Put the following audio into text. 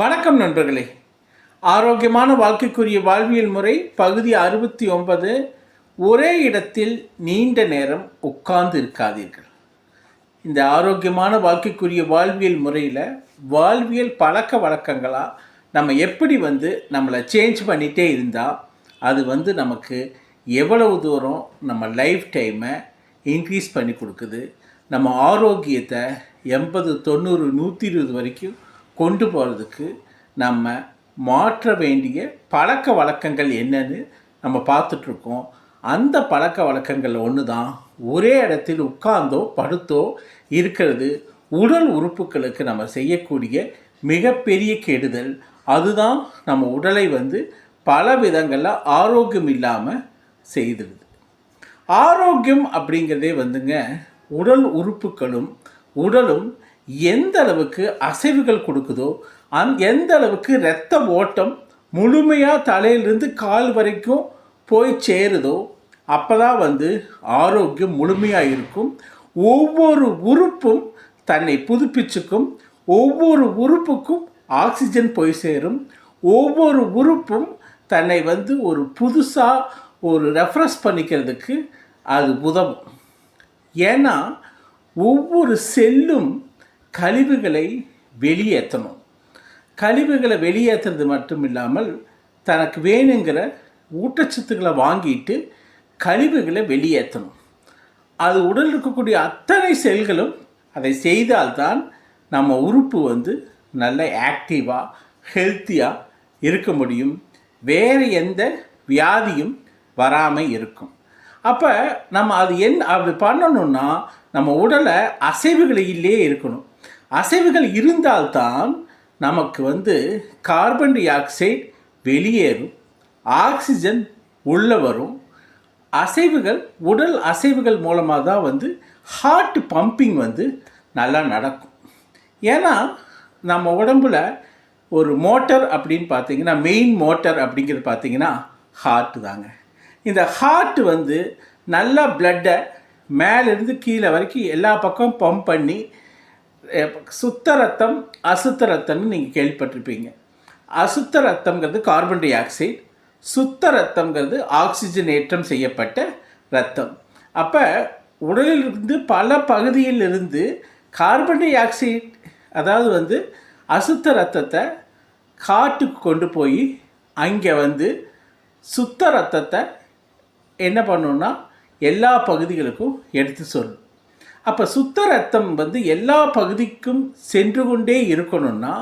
வணக்கம் நண்பர்களே. ஆரோக்கியமான வாழ்க்கைக்குரிய வாழ்வியல் முறை பகுதி அறுபத்தி ஒன்பது. ஒரே இடத்தில் நீண்ட நேரம் உட்கார்ந்து இருக்காதீர்கள். இந்த ஆரோக்கியமான வாழ்க்கைக்குரிய வாழ்வியல் முறையில் வாழ்வியல் பழக்க வழக்கங்களாக நம்ம எப்படி வந்து நம்மளை சேஞ்ச் பண்ணிகிட்டே இருந்தால் அது வந்து நமக்கு எவ்வளவு தூரம் நம்ம லைஃப் டைமை இன்க்ரீஸ் பண்ணி கொடுக்குது நம்ம ஆரோக்கியத்தை எண்பது தொண்ணூறு நூற்றி இருபது வரைக்கும் கொண்டு போகிறதுக்கு நம்ம மாற்ற வேண்டிய பழக்க வழக்கங்கள் என்னன்னு நம்ம பார்த்துட்ருக்கோம். அந்த பழக்க வழக்கங்கள் ஒன்று தான் ஒரே இடத்தில் உட்கார்ந்தோ படுத்தோ இருக்கிறது உடல் உறுப்புகளுக்கு நம்ம செய்யக்கூடிய மிகப்பெரிய கெடுதல். அதுதான் நம்ம உடலை வந்து பல விதங்களில் ஆரோக்கியம் இல்லாமல் செய்திடுது. ஆரோக்கியம் அப்படிங்கிறதே வந்துங்க உடல் உறுப்புகளும் உடலும் எந்த அளவுக்கு அசைவுகள் கொடுக்குதோ அந் எந்த அளவுக்கு இரத்த ஓட்டம் முழுமையாக தலையிலிருந்து கால் வரைக்கும் போய் சேருதோ அப்போ தான் வந்து ஆரோக்கியம் முழுமையாக இருக்கும். ஒவ்வொரு உறுப்பும் தன்னை புதுப்பிச்சுக்கும். ஒவ்வொரு உறுப்புக்கும் ஆக்சிஜன் போய் சேரும். ஒவ்வொரு உறுப்பும் தன்னை வந்து ஒரு புதுசாக ஒரு ரெஃப்ரெஷ் பண்ணிக்கிறதுக்கு அது உதவும். ஏன்னா ஒவ்வொரு செல்லும் கழிவுகளை வெளியேற்றணும். கழிவுகளை வெளியேற்றுறது மட்டும் இல்லாமல் தனக்கு வேணுங்கிற ஊட்டச்சத்துக்களை வாங்கிட்டு கழிவுகளை வெளியேற்றணும். அது உடல் இருக்கக்கூடிய அத்தனை செல்களும் அதை செய்தால்தான் நம்ம உறுப்பு வந்து நல்ல ஆக்டிவாக ஹெல்த்தியாக இருக்க முடியும். வேறு எந்த வியாதியும் வராமல் இருக்கும். அப்போ நம்ம அது என் அது பண்ணணும்னா நம்ம உடலை அசைவுகளிலே இருக்கணும். அசைவுகள் இருந்தால்தான் நமக்கு வந்து கார்பன் டை ஆக்சைடு வெளியேறும் ஆக்சிஜன் உள்ளே வரும். அசைவுகள் உடல் அசைவுகள் மூலமாக தான் வந்து ஹார்ட் பம்பிங் வந்து நல்லா நடக்கும். ஏன்னா நம்ம உடம்புல ஒரு மோட்டர் அப்படின்னு பார்த்தீங்கன்னா மெயின் மோட்டர் அப்படிங்கிறது பார்த்தீங்கன்னா ஹார்ட் தாங்க. இந்த ஹார்ட் வந்து நல்லா பிளட்டை மேலேருந்து கீழே வரைக்கும் எல்லா பக்கம் பம்ப் பண்ணி சுத்த ரத்தம் அசுத்த ரத்தம்னு நீங்கள் கேள்விப்பட்டிருப்பீங்க. அசுத்த ரத்தம்ங்கிறது கார்பன் டை ஆக்சைடு சுத்த ரத்தம்ங்கிறது ஆக்சிஜனேற்றம் செய்யப்பட்ட ரத்தம். அப்போ உடலிலிருந்து பல பகுதியிலிருந்து கார்பன் டை ஆக்சைடு அதாவது வந்து அசுத்த ரத்தத்தை காட்டுக்கு கொண்டு போய் அங்கே வந்து சுத்த ரத்தத்தை என்ன பண்ணுன்னா எல்லா பகுதிகளுக்கும் எடுத்து சொல்லும். அப்போ சுத்த ரத்தம் வந்து எல்லா பகுதிக்கும் சென்று கொண்டே இருக்கணும்னா